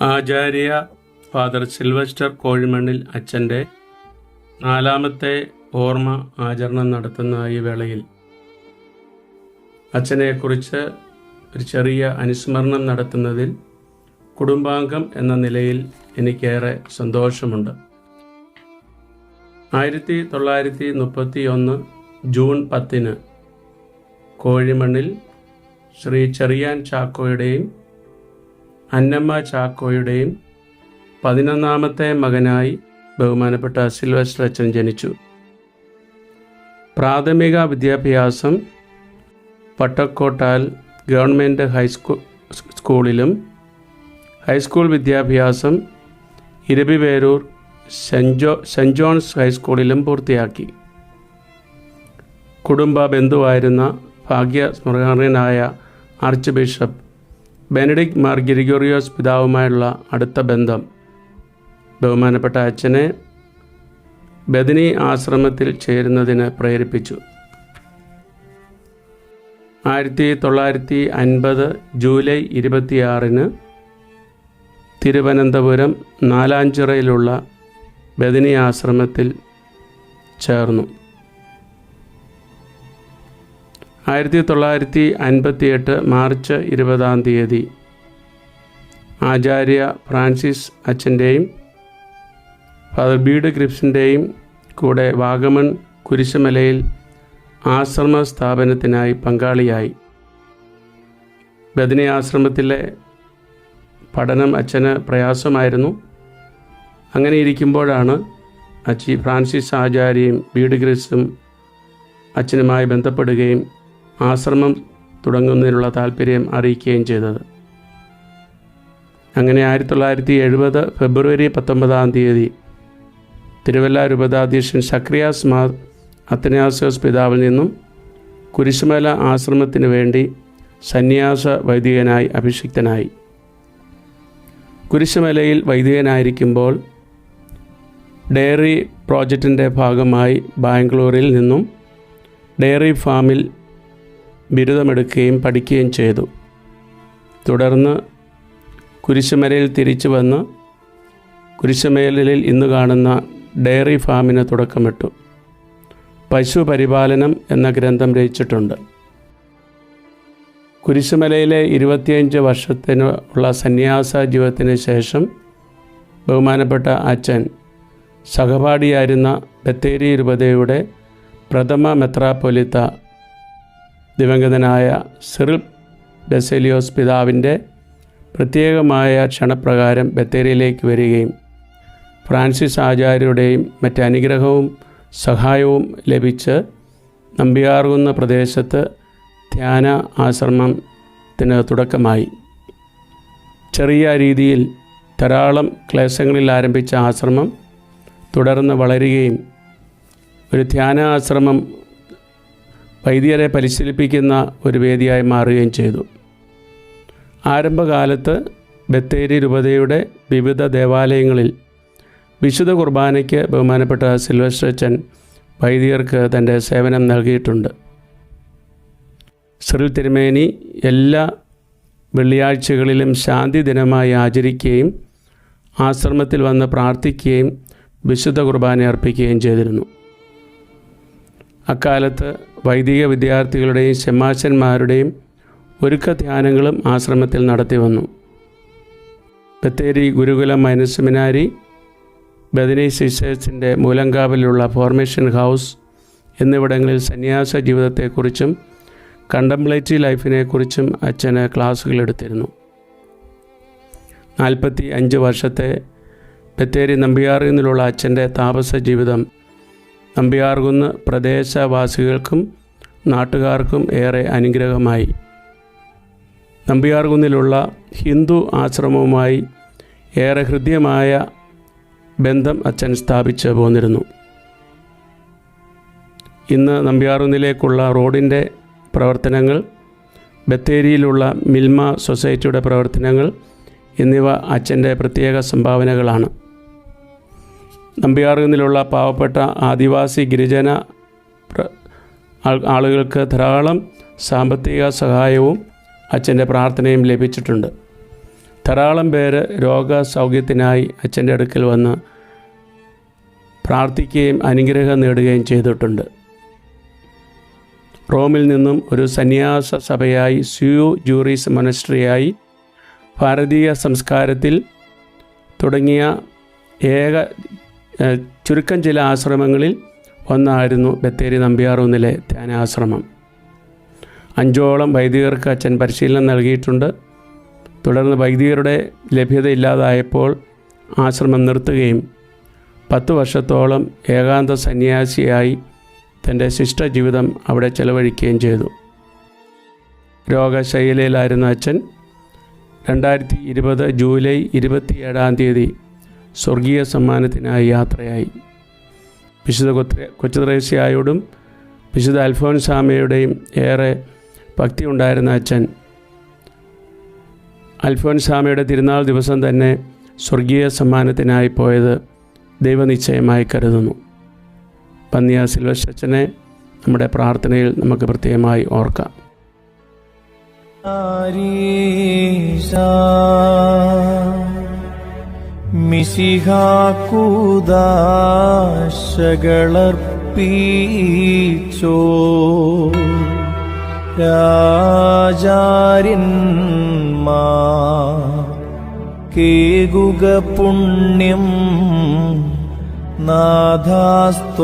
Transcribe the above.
ആചാര്യ father Sylvester Kozhimannil അച്ഛന്റെ നാലാമത്തെ ഓർമ്മ ആചരണം നടത്തുന്ന ഈ വേളയിൽ അച്ഛനെക്കുറിച്ച് ഒരു ചെറിയ അനുസ്മരണം നടത്തുന്നതിൽ കുടുംബാംഗം എന്ന നിലയിൽ എനിക്കേറെ സന്തോഷമുണ്ട്. ആയിരത്തി തൊള്ളായിരത്തി മുപ്പത്തി ഒന്ന് ജൂൺ പത്തിന് കോഴിമണ്ണിൽ ശ്രീ ചെറിയാൻ ചാക്കോയുടെയും അന്നമ്മ ചാക്കോയുടെയും പതിനൊന്നാമത്തെ മകനായി ബഹുമാനപ്പെട്ട സിൽവസ്റ്റർ അച്ഛൻ ജനിച്ചു. പ്രാഥമിക വിദ്യാഭ്യാസം പട്ടക്കോട്ടാൽ ഗവൺമെന്റ് ഹൈസ്കൂ സ്കൂളിലും ഹൈസ്കൂൾ വിദ്യാഭ്യാസം ഇരവിവേരൂർ സെന്റ് ജോ സെന്റ് ജോൺസ് ഹൈസ്കൂളിലും പൂർത്തിയാക്കി. കുടുംബ ബന്ധുവായിരുന്ന ഭാഗ്യ ഭാഗ്യസ്മരണീയനായ archbishop Benedict Mar Gregorios പിതാവുമായുള്ള അടുത്ത ബന്ധം. ബഹുമാനപ്പെട്ട അച്ഛനെ ബദിനി ആശ്രമത്തിൽ ചേരുന്നതിന് പ്രേരിപ്പിച്ചു. ആയിരത്തി തൊള്ളായിരത്തി അൻപത് ജൂലൈ ഇരുപത്തിയാറിന് തിരുവനന്തപുരം നാലാഞ്ചിറയിലുള്ള ബദിനി ആശ്രമത്തിൽ ചേർന്നു. ആയിരത്തി തൊള്ളായിരത്തി അൻപത്തിയെട്ട് മാർച്ച് ഇരുപതാം തീയതി. ആചാര്യ ഫ്രാൻസിസ് അച്ഛന്റെയും ഫാദർ ബീഡ് ക്രിപ്സിന്റെയും കൂടെ വാഗമൺ കുരിശുമലയിൽ ആശ്രമ സ്ഥാപനത്തിനായി പങ്കാളിയായി. ബദനി ആശ്രമത്തിലെ പഠനം അച്ഛന് പ്രയാസമായിരുന്നു. അങ്ങനെ ഇരിക്കുമ്പോഴാണ് അച്ചി ഫ്രാൻസിസ് ആചാര്യയും ബീഡ് ഗ്രിസും അച്ഛനുമായി ബന്ധപ്പെടുകയും ആശ്രമം തുടങ്ങുന്നതിനുള്ള താല്പര്യം അറിയിക്കുകയും ചെയ്തത്. അങ്ങനെ ആയിരത്തി തൊള്ളായിരത്തി എഴുപത് ഫെബ്രുവരി പത്തൊമ്പതാം തീയതി തിരുവല്ല രൂപതാധ്യക്ഷൻ ഷക്രിയാസ് മാ അത്തനാസോസ് പിതാവിൽ നിന്നും കുരിശുമല ആശ്രമത്തിന് വേണ്ടി സന്യാസ വൈദികനായി അഭിഷിക്തനായി. കുരിശുമലയിൽ വൈദികനായിരിക്കുമ്പോൾ ഡെയറി പ്രോജക്റ്റിന്റെ ഭാഗമായി ബാംഗ്ലൂരിൽ നിന്നും ഡെയറി ഫാമിൽ ബിരുദമെടുക്കുകയും പഠിക്കുകയും ചെയ്തു. തുടർന്ന് കുരിശുമലയിൽ തിരിച്ചു വന്ന് കുരിശുമേലിൽ ഇന്ന് കാണുന്ന ഡയറി ഫാമിന് തുടക്കമിട്ടു. പശു പരിപാലനം എന്ന ഗ്രന്ഥം രചിച്ചിട്ടുണ്ട്. കുരിശുമലയിലെ ഇരുപത്തിയഞ്ച് വർഷത്തിന് ഉള്ള സന്യാസ ജീവിതത്തിന് ശേഷം ബഹുമാനപ്പെട്ട അച്ഛൻ സഹപാഠിയായിരുന്ന ബത്തേരി രൂപതയുടെ പ്രഥമ മെത്രാപ്പൊലിത്ത ദിവംഗതനായ സിറിൽ ബെസേലിയോസ് പിതാവിന്റെ പ്രത്യേകമായ ക്ഷണപ്രകാരം ബത്തേരിയിലേക്ക് വരികയും ഫ്രാൻസിസ് ആചാര്യരുടെയും മറ്റ് അനുഗ്രഹവും സഹായവും ലഭിച്ച് നമ്പിയാർകുന്ന പ്രദേശത്ത് ധ്യാന ആശ്രമത്തിന് തുടക്കമായി. ചെറിയ രീതിയിൽ ധാരാളം ക്ലേശങ്ങളിൽ ആരംഭിച്ച ആശ്രമം തുടർന്ന് വളരുകയും ഒരു ധ്യാന ആശ്രമം വൈദികരെ പരിശീലിപ്പിക്കുന്ന ഒരു വേദിയായി മാറുകയും ചെയ്തു. ആരംഭകാലത്ത് ബത്തേരി രൂപതയുടെ വിവിധ ദേവാലയങ്ങളിൽ വിശുദ്ധ കുർബാനയ്ക്ക് ബഹുമാനപ്പെട്ട സിൽവശ്രച്ചൻ വൈദികർക്ക് തന്റെ സേവനം നൽകിയിട്ടുണ്ട്. ശ്രീ തിരുമേനി എല്ലാ വെള്ളിയാഴ്ചകളിലും ശാന്തി ദിനമായി ആചരിക്കുകയും ആശ്രമത്തിൽ വന്ന് പ്രാർത്ഥിക്കുകയും വിശുദ്ധ കുർബാന അർപ്പിക്കുകയും ചെയ്തിരുന്നു. അക്കാലത്ത് വൈദിക വിദ്യാർത്ഥികളുടെയും ശമാശന്മാരുടെയും ഒരുക്ക ധ്യാനങ്ങളും ആശ്രമത്തിൽ നടത്തി വന്നു. ബത്തേരി ഗുരുകുലം മൈനസ് സെമിനാരി ബദനി സിസ്റ്റേഴ്സിന്റെ മൂലങ്കാവിലുള്ള ഫോർമേഷൻ ഹൗസ് എന്നിവിടങ്ങളിൽ സന്യാസ ജീവിതത്തെക്കുറിച്ചും കണ്ടംപ്ലേറ്റീവ് ലൈഫിനെക്കുറിച്ചും അച്ഛന് ക്ലാസ്സുകൾ എടുത്തിരുന്നു. നാൽപ്പത്തി അഞ്ച് വർഷത്തെ ബത്തേരി നമ്പിയാറിൽ നിന്നുള്ള അച്ഛന്റെ താപസ ജീവിതം നമ്പിയാർകുന്ന് പ്രദേശവാസികൾക്കും നാട്ടുകാർക്കും ഏറെ അനുഗ്രഹമായി. നമ്പിയാർകുന്നിലുള്ള ഹിന്ദു ആശ്രമവുമായി ഏറെ ഹൃദ്യമായ ബന്ധം അച്ഛൻ സ്ഥാപിച്ച് പോന്നിരുന്നു. ഇന്ന് നമ്പിയാർകുന്നിലേക്കുള്ള റോഡിന്റെ പ്രവർത്തനങ്ങൾ ബത്തേരിയിലുള്ള മിൽമ സൊസൈറ്റിയുടെ പ്രവർത്തനങ്ങൾ എന്നിവ അച്ഛന്റെ പ്രത്യേക സംഭാവനകളാണ്. നമ്പിയാറുന്നിലുള്ള പാവപ്പെട്ട ആദിവാസി ഗിരിജന ആളുകൾക്ക് ധാരാളം സാമ്പത്തിക സഹായവും അച്ഛന്റെ പ്രാർത്ഥനയും ലഭിച്ചിട്ടുണ്ട്. ധാരാളം പേര് രോഗസൗഖ്യത്തിനായി അച്ഛന്റെ അടുക്കൽ വന്ന് പ്രാർത്ഥിക്കുകയും അനുഗ്രഹം നേടുകയും ചെയ്തിട്ടുണ്ട്. റോമിൽ നിന്നും ഒരു സന്യാസ സഭയായി സ്യൂ ജൂറീസ് മൊനസ്ട്രിയായി ഭാരതീയ സംസ്കാരത്തിൽ തുടങ്ങിയ ഏക ചുരുക്കം ചില ആശ്രമങ്ങളിൽ ഒന്നായിരുന്നു ബത്തേരി നമ്പ്യാറൂന്നിലെ ധ്യാനാശ്രമം. അഞ്ചോളം വൈദികർക്ക് അച്ഛൻ പരിശീലനം നൽകിയിട്ടുണ്ട്. തുടർന്ന് വൈദികരുടെ ലഭ്യത ഇല്ലാതായപ്പോൾ ആശ്രമം നിർത്തുകയും പത്ത് വർഷത്തോളം ഏകാന്ത സന്യാസിയായി തന്റെ ശിഷ്ട ജീവിതം അവിടെ ചെലവഴിക്കുകയും ചെയ്തു. രോഗശൈലിയിലായിരുന്ന അച്ഛൻ രണ്ടായിരത്തി ഇരുപത് ജൂലൈ ഇരുപത്തിയേഴാം തീയതി സ്വർഗീയ സമ്മാനത്തിനായി യാത്രയായി. വിശുദ്ധ കൊത്ര കൊച്ചുത്രേസ്യായോടും വിശുദ്ധ അൽഫോൻസാമയുടെയും ഏറെ ഭക്തി ഉണ്ടായിരുന്ന അച്ഛൻ. അൽഫോൻസാമയുടെ തിരുനാൾ ദിവസം തന്നെ സ്വർഗീയ സമ്മാനത്തിനായി പോയത് ദൈവനിശ്ചയമായി കരുതുന്നു. പന്നിയ അച്ഛനെ നമ്മുടെ പ്രാർത്ഥനയിൽ നമുക്ക് പ്രത്യേകമായി ഓർക്കാം. ആരീശാ മിശിഹാക്കൂദാശകളർപ്പീച്ചോ രാജാര്യന്മാ കേകുക പുണ്യം നാഥാസ്തോത്രം.